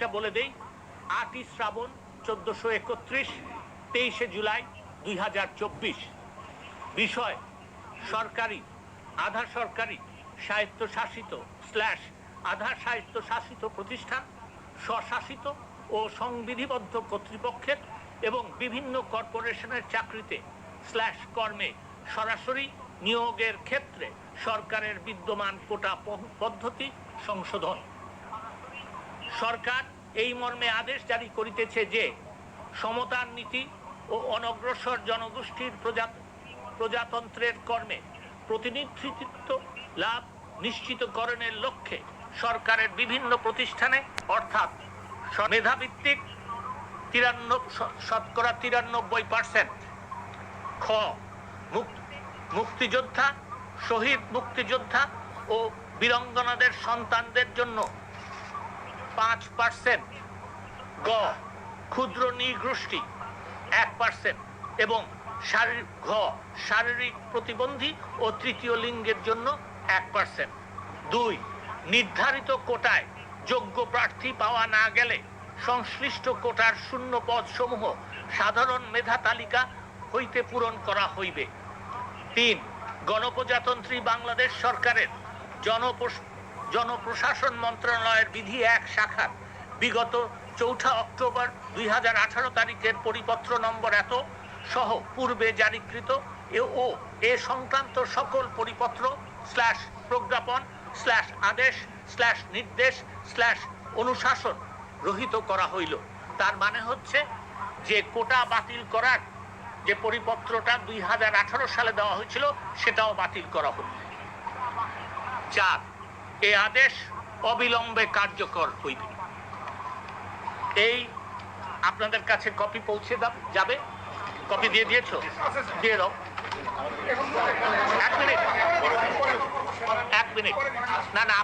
তারিখটা বলে দেই, আটই শ্রাবণ চোদ্দশো একত্রিশ, তেইশে জুলাই দুই হাজার চব্বিশ। বিষয়, সরকারি আধা সরকারি স্বায়ত্তশাসিত স্ল্যাশ আধা স্বায়ত্তশাসিত প্রতিষ্ঠান, স্বশাসিত ও সংবিধিবদ্ধ কর্তৃপক্ষের এবং বিভিন্ন কর্পোরেশনের চাকরিতে স্ল্যাশ কর্মে সরাসরি নিয়োগের ক্ষেত্রে সরকারের বিদ্যমান কোটা পদ্ধতি সংশোধন। সরকার এই মর্মে আদেশ জারি করিতেছে যে সমতার নীতি ও অনগ্রসর জনগোষ্ঠীর প্রজা- প্রজাতন্ত্রের কর্মে প্রতিনিধিত্ব লাভ নিশ্চিতকরণের লক্ষ্যে সরকারের বিভিন্ন প্রতিষ্ঠানে, অর্থাৎ মেধাভিত্তিক তিরান্ন শতকরা তিরানব্বই পার্সেন্ট, খ, মুক- মুক্তিযোদ্ধা, শহীদ মুক্তিযোদ্ধা ও বীরঙ্গনাদের সন্তানদের জন্য পাঁচ পার্সেন্ট। গ, ক্ষুদ্র নৃগোষ্ঠী, এক পার্সেন্ট। এবং শারীরিক ঘ, শারীরিক প্রতিবন্ধী ও তৃতীয় লিঙ্গের জন্য এক পার্সেন্ট। দুই, নির্ধারিত কোটায় যোগ্য প্রার্থী পাওয়া না গেলে সংশ্লিষ্ট কোটার শূন্য পদ সমূহ সাধারণ মেধা তালিকা হইতে পূরণ করা হইবে। তিন, গণপ্রজাতন্ত্রী বাংলাদেশ সরকারের জনপ্রস- জনপ্রশাসন মন্ত্রণালয়ের বিধি এক শাখার। বিগত চৌঠা অক্টোবর দুই হাজার আঠারো তারিখের পরিপত্র নম্বর এত সহ পূর্বে জারিকৃত ও এ সংক্রান্ত সকল পরিপত্র স্ল্যাশ প্রজ্ঞাপন স্ল্যাশ আদেশ স্ল্যাশ নির্দেশ স্ল্যাশ অনুশাসন রহিত করা হইল। তার মানে হচ্ছে যে কোটা বাতিল করার যে পরিপত্রটা দুই হাজার আঠারো সালে দেওয়া হয়েছিল, সেটাও বাতিল করা হলো। চার এ আদেশ অবিলম্বে কার্যকর হইবে। এই আপনাদের কাছে কপি পৌঁছে যাবে? কপি দিয়ে দিয়েছ? দিয়ে দাও। এক মিনিট। এক মিনিট। না না